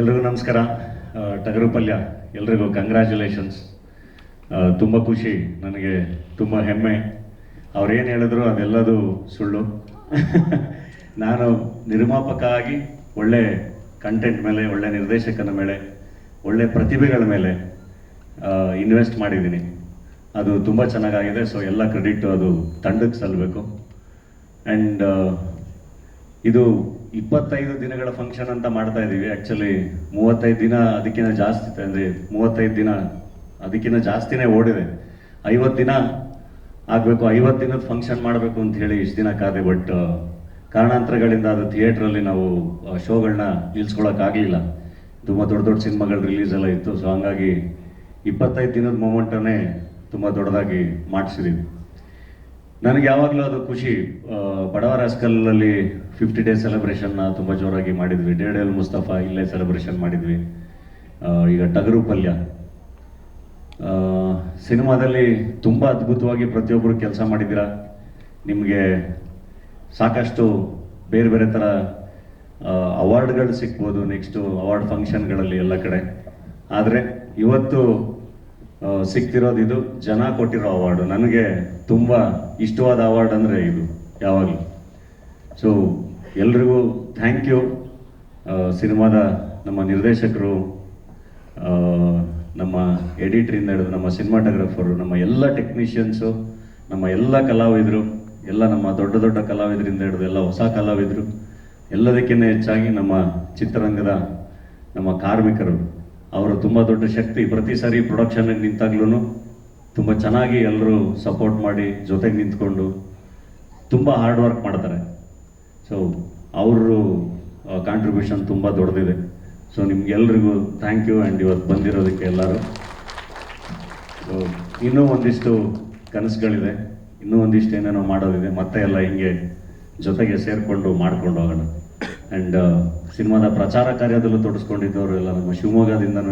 ಎಲ್ರಿಗೂ ನಮಸ್ಕಾರ. ಟಗರು ಪಲ್ಯ, ಎಲ್ರಿಗೂ ಕಂಗ್ರ್ಯಾಚುಲೇಷನ್ಸ್ ತುಂಬ ಖುಷಿ, ನನಗೆ ತುಂಬ ಹೆಮ್ಮೆ. ಅವ್ರೇನು ಹೇಳಿದ್ರು ಅದೆಲ್ಲದು ಸುಳ್ಳು. ನಾನು ನಿರ್ಮಾಪಕ ಆಗಿ ಒಳ್ಳೆ ಕಂಟೆಂಟ್ ಮೇಲೆ, ಒಳ್ಳೆ ನಿರ್ದೇಶಕನ ಮೇಲೆ, ಒಳ್ಳೆ ಪ್ರತಿಭೆಗಳ ಮೇಲೆ ಇನ್ವೆಸ್ಟ್ ಮಾಡಿದ್ದೀನಿ. ಅದು ತುಂಬ ಚೆನ್ನಾಗಾಗಿದೆ ಸೊ ಎಲ್ಲ ಕ್ರೆಡಿಟ್ ಅದು ತಂಡಕ್ಕೆ ಸಲ್ಲಬೇಕು ಆ್ಯಂಡ್ ಇದು ಇಪ್ಪತ್ತೈದು ದಿನಗಳ ಫಂಕ್ಷನ್ ಅಂತ ಮಾಡ್ತಾ ಇದ್ದೀವಿ ಆ್ಯಕ್ಚುಲಿ ಮೂವತ್ತೈದು ದಿನ ಅದಕ್ಕಿಂತ ಜಾಸ್ತಿ ಅಂದರೆ ಮೂವತ್ತೈದು ದಿನ ಅದಕ್ಕಿಂತ ಜಾಸ್ತಿನೇ ಓಡಿದೆ. ಐವತ್ತು ದಿನ ಆಗಬೇಕು, ಐವತ್ತು ದಿನದ ಫಂಕ್ಷನ್ ಮಾಡಬೇಕು ಅಂತ ಹೇಳಿ ಇಷ್ಟು ದಿನ ಕಾದೆ ಬಟ್ ಕಾರಣಾಂತರಗಳಿಂದ ಅದು ಥಿಯೇಟ್ರಲ್ಲಿ ನಾವು ಶೋಗಳನ್ನ ನಿಲ್ಸ್ಕೊಳಕ್ಕಾಗಲಿಲ್ಲ. ತುಂಬ ದೊಡ್ಡ ದೊಡ್ಡ ಸಿನಿಮಾಗಳು ರಿಲೀಸ್ ಎಲ್ಲ ಇತ್ತು. ಸೊ ಹಂಗಾಗಿ ಇಪ್ಪತ್ತೈದು ದಿನದ ಮೊಮೆಂಟನ್ನೇ ತುಂಬ ದೊಡ್ಡದಾಗಿ ಮಾಡಿಸಿದ್ದೀವಿ ನನಗೆ ಯಾವಾಗಲೂ ಅದು ಖುಷಿ. ಬಡವ ಬಡವರ ಹಸ್ಕಲಲ್ಲಿ ಫಿಫ್ಟಿ ಡೇ ಸೆಲೆಬ್ರೇಷನ್ನ ತುಂಬ ಜೋರಾಗಿ ಮಾಡಿದ್ವಿ. ಡೇಡೇಲ್ ಮುಸ್ತಫಾ ಇಲ್ಲೇ ಸೆಲೆಬ್ರೇಷನ್ ಮಾಡಿದ್ವಿ. ಈಗ ಟಗರು ಪಲ್ಯ. ಸಿನಿಮಾದಲ್ಲಿ ತುಂಬ ಅದ್ಭುತವಾಗಿ ಪ್ರತಿಯೊಬ್ಬರು ಕೆಲಸ ಮಾಡಿದ್ದೀರಾ? ನಿಮಗೆ ಸಾಕಷ್ಟು ಬೇರೆ ಬೇರೆ ಥರ ಅವಾರ್ಡ್ಗಳು ಸಿಕ್ಬೋದು ನೆಕ್ಸ್ಟು ಅವಾರ್ಡ್ ಫಂಕ್ಷನ್ಗಳಲ್ಲಿ ಎಲ್ಲ ಕಡೆ. ಆದರೆ ಇವತ್ತು ಸಿಗ್ತಿರೋದು ಇದು ಜನ ಕೊಟ್ಟಿರೋ ಅವಾರ್ಡು. ನನಗೆ ತುಂಬ ಇಷ್ಟವಾದ ಅವಾರ್ಡ್ ಅಂದರೆ ಇದು, ಯಾವಾಗಲೂ. ಸೊ ಎಲ್ರಿಗೂ ಥ್ಯಾಂಕ್ ಯು ಸಿನಿಮಾದ ನಮ್ಮ ನಿರ್ದೇಶಕರು ನಮ್ಮ ಎಡಿಟ್ರಿಂದ ಹಿಡಿದು ನಮ್ಮ ಸಿನಿಮಾಟೋಗ್ರಫರು ನಮ್ಮ ಎಲ್ಲ ಟೆಕ್ನಿಷಿಯನ್ಸು ನಮ್ಮ ಎಲ್ಲ ಕಲಾವಿದರು, ಎಲ್ಲ ನಮ್ಮ ದೊಡ್ಡ ದೊಡ್ಡ ಕಲಾವಿದರಿಂದ ಹಿಡಿದು ಎಲ್ಲ ಹೊಸ ಕಲಾವಿದರು, ಎಲ್ಲದಕ್ಕಿಂತ ಹೆಚ್ಚಾಗಿ ನಮ್ಮ ಚಿತ್ರರಂಗದ ನಮ್ಮ ಕಾರ್ಮಿಕರು. ಅವರು ತುಂಬ ದೊಡ್ಡ ಶಕ್ತಿ ಪ್ರತಿ ಸಾರಿ ಪ್ರೊಡಕ್ಷನ್ಗೆ ನಿಂತಾಗ್ಲೂ ತುಂಬ ಚೆನ್ನಾಗಿ ಎಲ್ಲರೂ ಸಪೋರ್ಟ್ ಮಾಡಿ ಜೊತೆಗೆ ನಿಂತ್ಕೊಂಡು ತುಂಬ ಹಾರ್ಡ್ ವರ್ಕ್ ಮಾಡ್ತಾರೆ. ಸೊ ಅವರ ಕಾಂಟ್ರಿಬ್ಯೂಷನ್ ತುಂಬ ದೊಡ್ಡದಿದೆ. ಸೊ ನಿಮ್ಗೆಲ್ರಿಗೂ ಥ್ಯಾಂಕ್ ಯು ಆ್ಯಂಡ್ ಇವತ್ತು ಬಂದಿರೋದಕ್ಕೆ ಎಲ್ಲರೂ. ಸೊ ಇನ್ನೂ ಒಂದಿಷ್ಟು ಕನಸುಗಳಿದೆ. ಇನ್ನೂ ಒಂದಿಷ್ಟು ಏನೇನೋ ಮಾಡೋದಿದೆ. ಮತ್ತೆ ಎಲ್ಲ ಹಿಂಗೆ ಜೊತೆಗೆ ಸೇರಿಕೊಂಡು ಮಾಡ್ಕೊಂಡು ಹೋಗೋಣ. ಆ್ಯಂಡ್ ಸಿನಿಮಾದ ಪ್ರಚಾರ ಕಾರ್ಯದಲ್ಲೂ ತೊಡಸ್ಕೊಂಡಿದ್ದವರು ಎಲ್ಲ ನಮ್ಮ ಶಿವಮೊಗ್ಗದಿಂದ